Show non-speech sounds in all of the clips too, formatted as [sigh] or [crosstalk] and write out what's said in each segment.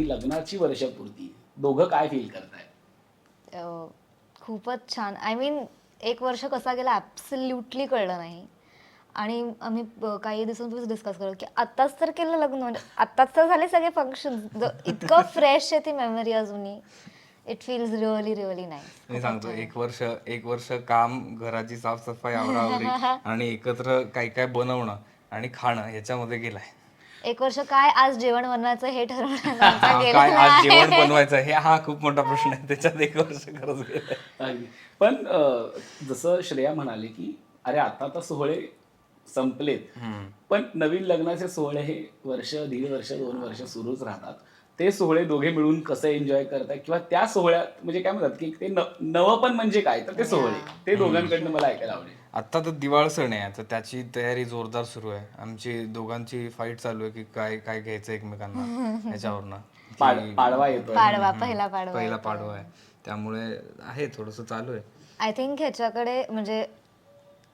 आणि लग्नाची वर्षपूर्ती. दोघं काय फील करताय? अं, खूपच छान. आय मीन एक वर्ष कसा गेला ॲब्सल्युटली कळलं नाही. आणि आम्ही काही दिवसांपूर्वीच डिस्कस करतो की आत्ताच तर केलं लग्न. म्हणजे आत्ताच तर झाले सगळे फंक्शन इतकं फ्रेश आहे ती मेमरी अजूनही. इट फील्स रिअली रिअली मी नाही सांगतो एक वर्ष एक वर्ष काम घराची साफसफाई आवरावरी [laughs] आणि एकत्र काय काय बनवणं आणि खाणं ह्याच्यामध्ये गेलाय. एक वर्ष काय आज जेवण बनवायचं हे ठरवण्यात [laughs] आमचा हा, गेलेला काय आज आहे. जेवण बनवायचं हे हा खूप मोठा प्रश्न आहे. त्याच्यात एक वर्ष खरंच अगदी. पण अं, जसं श्रेया म्हणाले की अरे आता तर सोहळे संपलेत. पण नवीन लग्नाचे सोहळे हे वर्ष दीड वर्ष दोन वर्ष सुरूच राहतात. ते सोहळे दोघे मिळून कसं एन्जॉय करतात किंवा त्या सोहळ्यात म्हणजे काय म्हणतात की ते न- नवं पण म्हणजे काय? तर ते सोहळे. ते दोघांकडनं मला ऐकायला आवडेल. आता तर दिवाळ सण आहे तर त्याची तयारी जोरदार सुरू आहे. आमची दोघांची फाईट चालू आहे की काय काय घ्यायचं एकमेकांना ह्याच्यावरनं [laughs] पाड- पाडवा येतोय. पाडवा पहिला पाडवा पहिला पाडवा आहे. त्यामुळे आहे थोडस चालू आहे. आय थिंक ह्याच्याकडे म्हणजे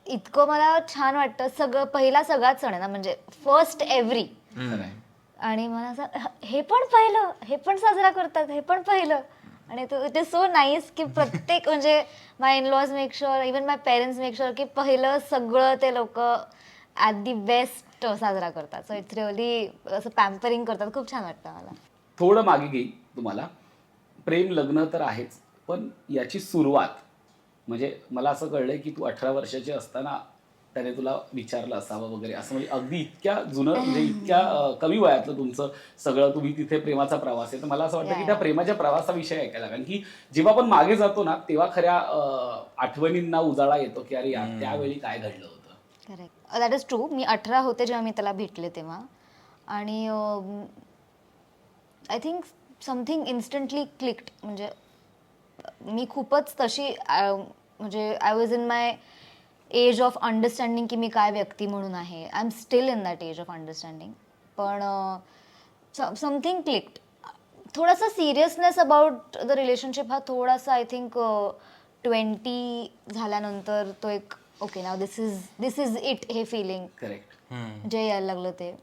इतकं मला छान वाटतं सगळं पहिला सगळाच सण आहे ना म्हणजे फर्स्ट एव्हरी. आणि मला असं "ह- हे पण पाहिलं हे पण साजरा करतात हे पण पाहिलं. आणि तो इट इज सो नाईस की प्रत्येक [laughs] म्हणजे my in laws make sure even my parents make sure की पहिलं सगळं ते लोक ॲट दी बेस्ट साजरा करतात. सो इट्स रिअली असं पॅम्परिंग करतात. खूप छान वाटतं मला. थोडं मागे घेईल तुम्हाला. प्रेम लग्न तर आहेच पण याची सुरुवात म्हणजे मला असं कळलंय की तू अठरा वर्षाची असताना त्याने तुला विचारलं असावं वगैरे. असं म्हणजे अगदी इतक्या जुनं म्हणजे इतक्या कमी वयातलं तुमचं सगळं तुम्ही तिथे प्रेमाचा प्रवास आहे. तर मला असं वाटतं की त्या प्रेमाच्या प्रवासाविषयी ऐकायला. कारण की जेव्हा आपण मागे जातो ना तेव्हा खऱ्या आठवणींना उजाळा येतो की अरे यार त्यावेळी काय घडलं होतं? करेक्ट दॅट इज ट्रू मी अठरा होते जेव्हा मी त्याला भेटले तेव्हा. आणि I think something instantly clicked म्हणजे मी खूपच तशी म्हणजे I was in my age of understanding की मी काय व्यक्ती म्हणून आहे. I am still in that age of understanding पण समथिंग क्लिक्ड थोडासा सिरियसनेस अबाउट द रिलेशनशिप हा थोडासा आय थिंक ट्वेंटी झाल्यानंतर तो एक okay now this is this is it हे फिलिंग करेक्ट जे यायला लागलं ते.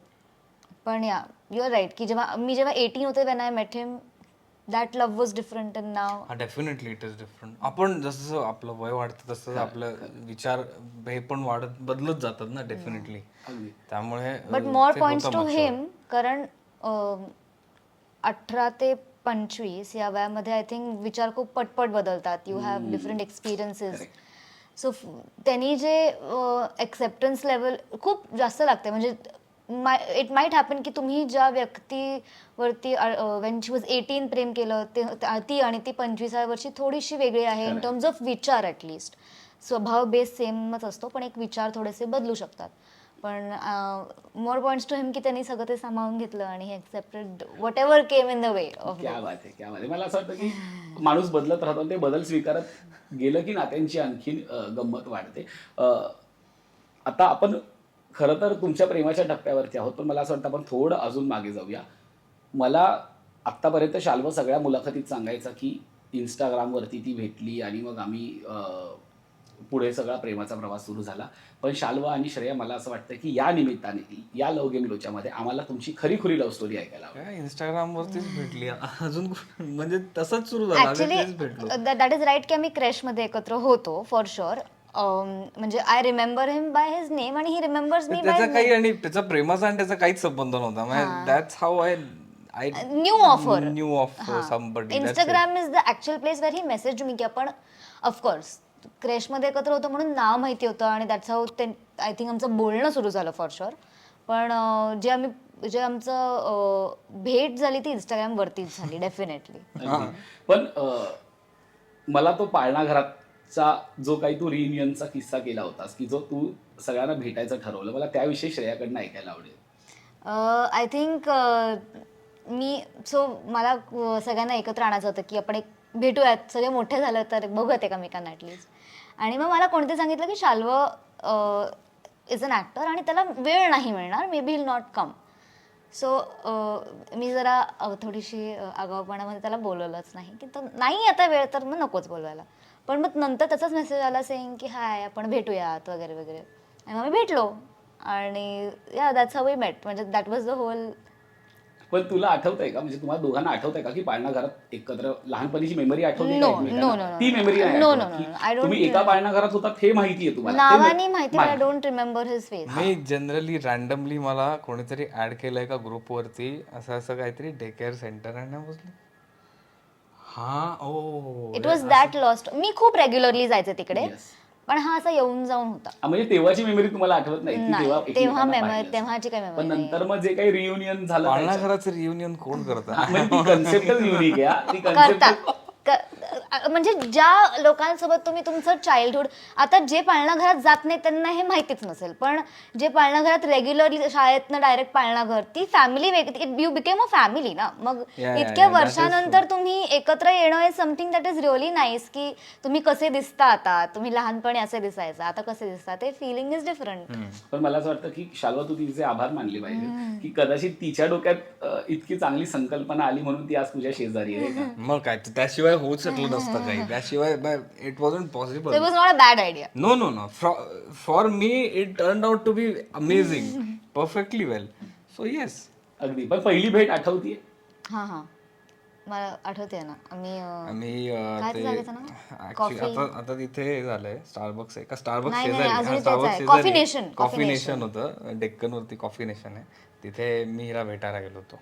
पण या युअर राईट की जेव्हा मी जेव्हा एटीन होते when I met him that love was different and now हा डेफिनेटली इट इज डिफरंट आपण जसं आपलं वय वाढतं तसं आपलं विचार हे पण वाढत बदलत जातात ना डेफिनेटली त्यामुळे बट मोर होतं टू. हिम कारण अठरा ते पंचवीस या वयामध्ये आय थिंक विचार खूप पटपट बदलतात. You have different experiences so त्यांनी जे एक्सेप्टन्स लेवल खूप जास्त लागते. म्हणजे इट माइट हॅपन की तुम्ही ज्या व्यक्तीवरती वेन शी वॉज एटीन प्रेम केलं ते ती आणि ती पंचवीसाव्या वर्षी थोडीशी वेगळी आहे इन टर्म्स ऑफ विचार ॲटलिस्ट स्वभाव बेस सेमच असतो पण एक विचार थोडेसे बदलू शकतात. पण मोर पॉईंट्स टू हिम की त्यांनी सगळं ते सामावून घेतलं आणि हे accepted whatever came in the way of क्या बात आहे क्या बात आहे. मला असं वाटतं की माणूस बदलत राहतो ते बदल स्वीकारत गेलं की नात्यांची आणखीन अं, गंमत वाढते. आता आपण खरं तर तुमच्या प्रेमाच्या टप्प्यावरती आहोत पण मला असं वाटतं आपण थोडं अजून मागे जाऊया. मला आत्तापर्यंत शाल्व सगळ्या मुलाखतीत सांगायचा की इंस्टाग्रामवरती ती भेटली आणि मग आम्ही पुढे सगळा प्रेमाचा प्रवास सुरू झाला. पण शाल्व आणि श्रेया मला असं वाटतं की या निमित्ताने या लव गेम लोच्यामध्ये आम्हाला तुमची खरी खुरी लव्ह स्टोरी ऐकायला आवडेल. काय? इंस्टाग्राम वरतीच भेटली. अजून म्हणजे तसंच सुरू झालं. दॅट इज राईट की आम्ही क्रॅशमध्ये एकत्र होतो फॉर शुअर म्हणजे I remember him by his name आणि ही रिमेंबर्स मी त्याचा काही आणि त्याचा प्रेमाचा आणि त्याचा काहीच संबंध नव्हता. That's how I I knew offer knew of somebody Instagram is the actual place where he message me की आपण ऑफकोर्स क्रॅशमध्ये एकत्र होतो म्हणून नाव माहिती होतं आणि दॅट्स हाऊ ते आय थिंक आमचं बोलणं सुरू झालं फॉर शुअर पण अं, जे आम्ही जे आमचं अं, भेट झाली ती इंस्टाग्रामवरतीच झाली डेफिनेटली. पण अं, मला तो पाळणा चा जो काही तू रियुनियनचा किस्सा केला होतास की जो तू सगळ्यांना भेटायचं ठरवलं मला त्याविषयी श्रेयाकडनं ऐकायला आवडेल. आय थिंक मी सो मला सगळ्यांना एकत्र आणायचं होतं की आपण एक भेटूयात. सगळे मोठे झालं तर बघूयात एकामेकांना ॲटलीस्ट आणि मग मला कोणते सांगितलं की शाल्व इज अन ॲक्टर आणि त्याला वेळ नाही मिळणार maybe will not come so मी जरा थोडीशी अं, आगाऊपणामध्ये त्याला बोलवलंच नाही. की तो नाही आता वेळ तर मग नकोच बोलवायला. पण मग नंतर त्याचाच मेसेज आला सेईंग की हाय आपण भेटूयात वगैरे वगैरे आणि मग मी भेटलो आणि yeah that's how we met म्हणजे दॅट वॉज द होल पण तुला आठवतंय का म्हणजे तुम्हाला दोघांना आठवतंय का की पाळणा घरात एकत्र लहानपणीची मेमरी आठवते No, का एकमेकांना? no, no, no, ती. मेमरी नाही No, आठवत no, no, की no. I don't तुम्ही एका. पाळणा घरात होता हे माहितीये तुम्हाला ते नावानी माहिती आय माहिती. डोंट रिमेंबर हिज फेस मी जनरली रॅन्डमली मला कोणीतरी ऍड केलंय का ग्रुपवरती असं असं काहीतरी डे केअर सेंटर आणि हा oh it was that lost मी खूप रेग्युलरली जायचे तिकडे Yes. पण हा असा येऊन जाऊन होता हा, म्हणजे तेव्हाची मेमरी तुम्हाला आठवत नाही तेव्हा एकमेकांना पाहिलं. तेव्हाची पण नाही. नंतर मग जे काही रियुनियन झालं पाळणा त्याच्या- घराचं रियुनियन कोण करतं म्हणजे ती कन्सेप्टच युनिक आहे हा. ती concept- करतात क- म्हणजे ज्या लोकांसोबत तुम्ही तुमचं चाइल्डहुड आता जे पाळणा घरात जात नाही त्यांना हे माहितीच नसेल पण जे पाळणा घरात रेग्युलरली शाळेतनं डायरेक्ट पाळणा घर ती family you became a family ना? मग yeah, इतक्या yeah, that is वर्षानंतर तुम्ही एकत्र येणं is something that is really nice की तुम्ही कसे दिसता आता? तुम्ही लहानपणी असे दिसायचं आता कसे दिसता? ते फिलिंग इज डिफरंट पण मला असं वाटतं की शाल्वा तू तिचे आभार मानले पाहिजे की कदाचित तिच्या डोक्यात अ, इतकी चांगली संकल्पना आली म्हणून ती आज तुझ्या शेजारी आहे? मग काय त्याशिवाय होऊ शकलं नसतं काही. [laughs] त्याशिवाय it wasn't possible it was not a bad idea no no no for me it turn out to be amazing perfectly well so yes अगदी. पण पहिली भेट आठवतीये? हां हां. मला आठवते ना. आम्ही आम्ही काय ते? आता आता तिथे हे झालंय. स्टारबक्स आहे का स्टारबक्स शेजारी हा, Coffee Coffee Nation. होतं. डेक्कन वरती कॉफी नेशन आहे. तिथे मी हिला भेटायला गेलो होतो.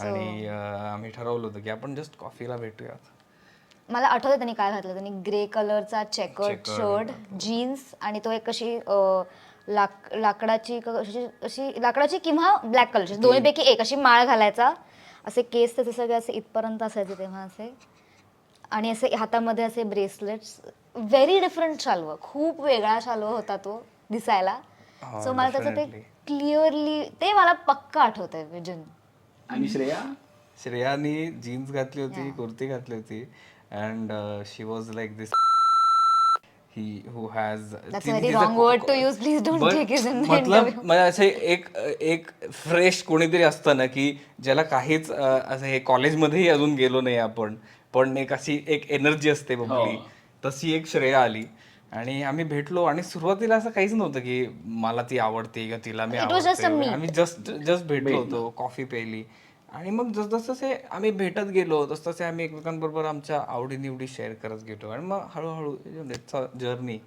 आणि आम्ही ठरवलं होतं की आपण जस्ट कॉफीला भेटूयात. मला आठवतं त्यांनी काय घातलं त्यांनी ग्रे कलरचा चेकर्ड शर्ट जीन्स आणि तो एक अशी अं, लाक लाकडाची क- अशी अशी लाकडाची किंवा ब्लॅक कलरची दोन्हीपैकी एक अशी माळ घालायचा. असे केस त्याचे सगळे असे इथपर्यंत असायचे तेव्हा असे. आणि असे हातामध्ये असे ब्रेसलेट्स व्हेरी डिफरंट शाल्व. खूप वेगळा शाल्व होता तो दिसायला. हो, सो मला त्याचं ते definitely. क्लिअरली ते मला पक्का आठवत आहे विजन. आणि श्रेया? श्रेयानी जीन्स घातली होती कुर्ती घातली होती. And she was like this he who has That's a very wrong word to use. Please don't take it in the मतलब interview. म्हणजे असे एक एक फ्रेश कोणीतरी असतं ना की ज्याला काहीच अं, असं हे कॉलेजमध्येही अजून गेलो नाही आपण पण एक अशी एक एनर्जी असते बघली हो. तशी एक श्रेया आली आणि आम्ही भेटलो आणि सुरुवातीला असं काहीच नव्हतं की मला ती आवडते किंवा तिला मी It was just a आवडते meet. आम्ही जस्ट जस्ट भेटलो होतो कॉफी प्यायली आणि मग जसजसे आम्ही भेटत गेलो तसतसे आम्ही एकमेकांबरोबर आमच्या आवडीनिवडी शेअर करत गेलो. आणि मग हळूहळू जर्नी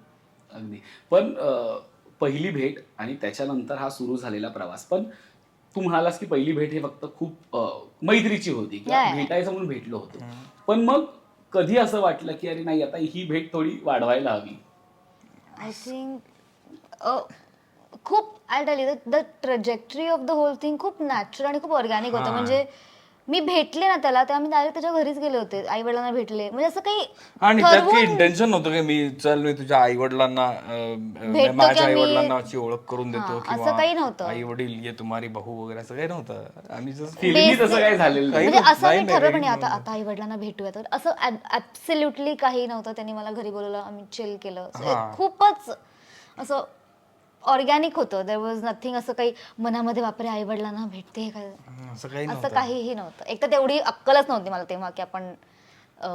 अगदी. पण पहिली भेट आणि त्याच्यानंतर हा सुरू झालेला प्रवास. पण तू म्हणालास की पहिली भेट हे फक्त खूप मैत्रीची होती किंवा. भेटायचं म्हणून भेटलो होतो. पण मग कधी असं वाटलं की अरे नाही आता ही भेट थोडी वाढवायला हवी? आय थिंक खूप I tell you the trajectory of the whole thing खूप नॅचरल आणि खूप ऑर्गॅनिक होतं. म्हणजे मी भेटले ना त्याला तेव्हा मी डायरेक्ट त्याच्या घरीच गेले होते आई वडिलांना भेटले. म्हणजे असं काही आणि त्यात काही ठरवून- इंटेन्शन नव्हतं की मी चल मी तुझ्या आई वडिलांना भेटतो माझ्या आई वडिलांना अशी ओळख करून देतो हा, असं काही नव्हतं. आई वडील ये तुम्हारी बहू वगैरे असं काही नव्हतं. आम्ही जस्ट फिल्मी तसं काही झालेलं नाही. म्हणजे असं नाही, काही पण आता आता आई वडिलांना भेटूया तर असं ऍब्सल्युटली काही नव्हतं. त्यांनी मला घरी बोलवलं आम्ही चिल केलं. So. खूपच असं ऑर्गॅनिक होतं. देर वॉज नथिंग असं काही मनामध्ये बापरे आई वडिलांना भेटते काय? असं काही असं नव्हतं. काहीही नव्हतं. एक तर तेवढी अक्कलच नव्हती मला तेव्हा की आपण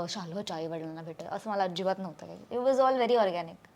शाल्वच्या आई वडिलांना भेटूया. असं मला अजिबात नव्हतं काही. It was all very organic